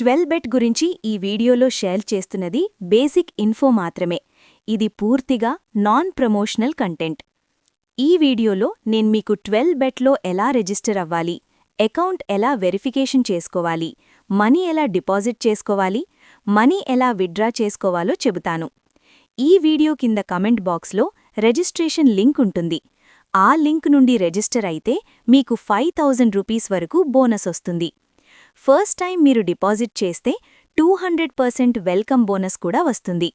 Twelve bet గురించి ఈ వీడియోలో షేర్ చేస్తున్నది బేసిక్ ఇన్ఫో మాత్రమే. ఇది పూర్తిగా నాన్ ప్రమోషనల్ కంటెంట్. ఈ వీడియోలో నేను మీకు ట్వెల్వ్ బెట్లో ఎలా రిజిస్టర్ అవ్వాలి అకౌంట్ ఎలా వెరిఫికేషన్ చేసుకోవాలి మనీ ఎలా డిపాజిట్ చేసుకోవాలి మనీ ఎలా విత్డ్రా చేసుకోవాలో చెబుతాను. ఈ వీడియో కింద కమెంట్ బాక్స్లో రిజిస్ట్రేషన్ లింక్ ఉంటుంది. ఆ లింక్ నుండి రిజిస్టర్ అయితే మీకు ఫైవ్ థౌజండ్ రూపీస్ వరకు బోనస్ వస్తుంది. ఫస్ట్ టైం మీరు డిపాజిట్ చేస్తే two hundred percent welcome bonus కూడా వస్తుంది.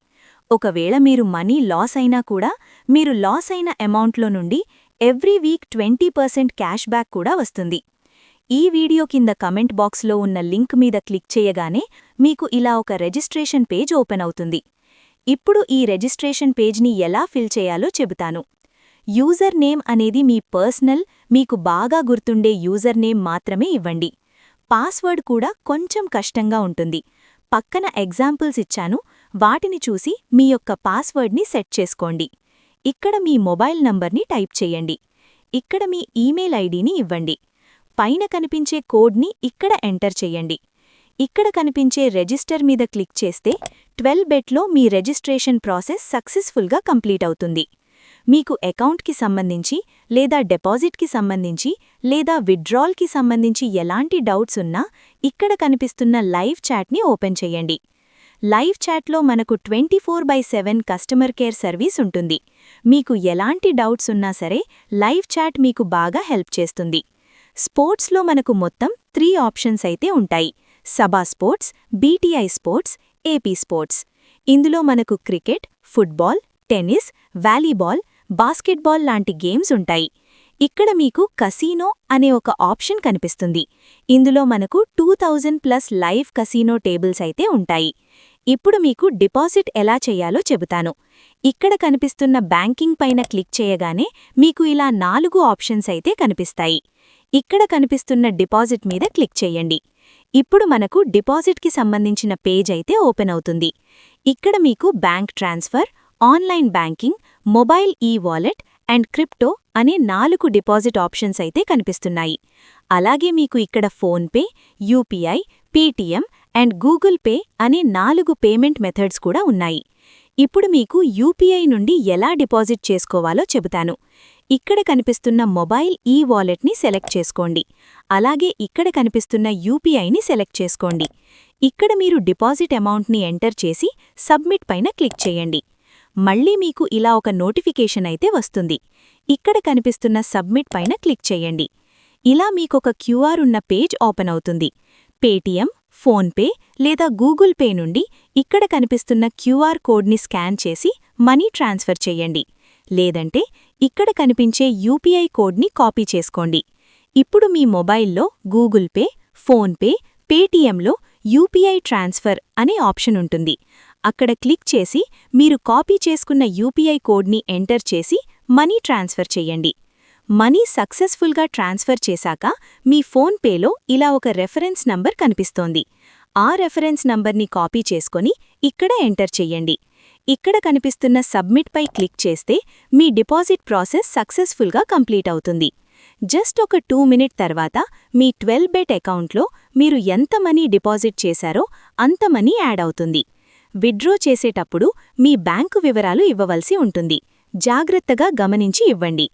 ఒకవేళ మీరు మనీ లాస్ అయినా కూడా మీరు లాస్ అయిన అమౌంట్లో నుండి every week twenty percent cash back కూడా వస్తుంది. ఈ వీడియో కింద కమెంట్ బాక్స్లో ఉన్న లింక్ మీద క్లిక్ చేయగానే మీకు ఇలా ఒక రిజిస్ట్రేషన్ పేజ్ ఓపెన్ అవుతుంది. ఇప్పుడు ఈ రిజిస్ట్రేషన్ పేజ్ని ఎలా ఫిల్ చేయాలో చెబుతాను. యూజర్ నేమ్ అనేది మీ పర్సనల్ మీకు బాగా గుర్తుండే యూజర్ నేమ్ మాత్రమే ఇవ్వండి. పాస్వర్డ్ కూడా కొంచెం కష్టంగా ఉంటుంది. పక్కన ఎగ్జాంపుల్స్ ఇచ్చాను. వాటిని చూసి మీ యొక్క పాస్వర్డ్ని సెట్ చేసుకోండి. ఇక్కడ మీ మొబైల్ నంబర్ని టైప్ చేయండి. ఇక్కడ మీ ఈమెయిల్ ఐడిని ఇవ్వండి. పైన కనిపించే కోడ్ని ఇక్కడ ఎంటర్ చెయ్యండి ఇక్కడ కనిపించే రిజిస్టర్ మీద క్లిక్ చేస్తే ట్వెల్వ్ బెట్లో మీ రిజిస్ట్రేషన్ ప్రాసెస్ సక్సెస్ఫుల్గా కంప్లీట్ అవుతుంది. మీకు అకౌంట్కి సంబంధించి లేదా డిపాజిట్కి సంబంధించి లేదా విత్డ్రాల్కి సంబంధించి ఎలాంటి డౌట్స్ ఉన్నా ఇక్కడ కనిపిస్తున్న లైవ్ చాట్ని ఓపెన్ చేయండి. లైవ్ చాట్లో మనకు twenty four by seven customer care service ఉంటుంది. మీకు ఎలాంటి డౌట్స్ ఉన్నా సరే లైవ్ చాట్ మీకు బాగా హెల్ప్ చేస్తుంది. స్పోర్ట్స్లో మనకు మొత్తం త్రీ ఆప్షన్స్ అయితే ఉంటాయి. Saba sports BTI sports AP sports. ఇందులో మనకు cricket football tennis volleyball basketball లాంటి గేమ్స్ ఉంటాయి. ఇక్కడ మీకు కసీనో అనే ఒక ఆప్షన్ కనిపిస్తుంది. ఇందులో మనకు two thousand plus live casino tables అయితే ఉంటాయి. ఇప్పుడు మీకు డిపాజిట్ ఎలా చేయాలో చెబుతాను. ఇక్కడ కనిపిస్తున్న బ్యాంకింగ్ పైన క్లిక్ చేయగానే మీకు ఇలా నాలుగు ఆప్షన్స్ అయితే కనిపిస్తాయి. ఇక్కడ కనిపిస్తున్న డిపాజిట్ మీద క్లిక్ చేయండి. ఇప్పుడు మనకు డిపాజిట్కి సంబంధించిన పేజ్ అయితే ఓపెన్ అవుతుంది. ఇక్కడ మీకు bank transfer online banking mobile e wallet and crypto అనే నాలుగు డిపాజిట్ ఆప్షన్స్ అయితే కనిపిస్తున్నాయి. అలాగే మీకు ఇక్కడ PhonePe UPI Paytm and Google Pay అనే నాలుగు పేమెంట్ మెథడ్స్ కూడా ఉన్నాయి. ఇప్పుడు మీకు యూపీఐ నుండి ఎలా డిపాజిట్ చేసుకోవాలో చెబుతాను. ఇక్కడ కనిపిస్తున్న మొబైల్ ఈ వాలెట్ని సెలెక్ట్ చేసుకోండి. అలాగే ఇక్కడ కనిపిస్తున్న యూపీఐని సెలెక్ట్ చేసుకోండి. ఇక్కడ మీరు డిపాజిట్ అమౌంట్ని ఎంటర్ చేసి సబ్మిట్ పైన క్లిక్ చేయండి. మళ్ళీ మీకు ఇలా ఒక నోటిఫికేషన్ అయితే వస్తుంది. ఇక్కడ కనిపిస్తున్న సబ్మిట్ పైన క్లిక్ చేయండి. ఇలా మీకొక క్యూఆర్ ఉన్న పేజ్ ఓపెన్ అవుతుంది. పేటీఎం ఫోన్పే లేదా గూగుల్ పే నుండి ఇక్కడ కనిపిస్తున్న క్యూఆర్ కోడ్ని స్కాన్ చేసి మనీ ట్రాన్స్ఫర్ చేయండి. లేదంటే ఇక్కడ కనిపించే యూపీఐ కోడ్ని కాపీ చేసుకోండి. ఇప్పుడు మీ మొబైల్లో గూగుల్ పే ఫోన్పే పేటీఎంలో యూపీఐ ట్రాన్స్ఫర్ అనే ఆప్షన్ ఉంటుంది. అక్కడ క్లిక్ చేసి మీరు కాపీ చేసుకున్న యూపీఐ కోడ్ని ఎంటర్ చేసి మనీ ట్రాన్స్ఫర్ చెయ్యండి మనీ సక్సెస్ఫుల్గా ట్రాన్స్ఫర్ చేశాక మీ ఫోన్పేలో ఇలా ఒక రెఫరెన్స్ నంబర్ కనిపిస్తోంది. ఆ రెఫరెన్స్ నంబర్ని కాపీ చేసుకొని ఇక్కడ ఎంటర్ చెయ్యండి ఇక్కడ కనిపిస్తున్న సబ్మిట్ పై క్లిక్ చేస్తే మీ డిపాజిట్ ప్రాసెస్ సక్సెస్ఫుల్గా కంప్లీట్ అవుతుంది. జస్ట్ ఒక టూ మినిట్ తర్వాత మీ ట్వెల్వ్ బెట్ అకౌంట్లో మీరు ఎంత మనీ డిపాజిట్ చేశారో అంత మనీ యాడ్ అవుతుంది. విత్డ్రా చేసేటప్పుడు మీ బ్యాంకు వివరాలు ఇవ్వవలసి ఉంటుంది. జాగ్రత్తగా గమనించి ఇవ్వండి.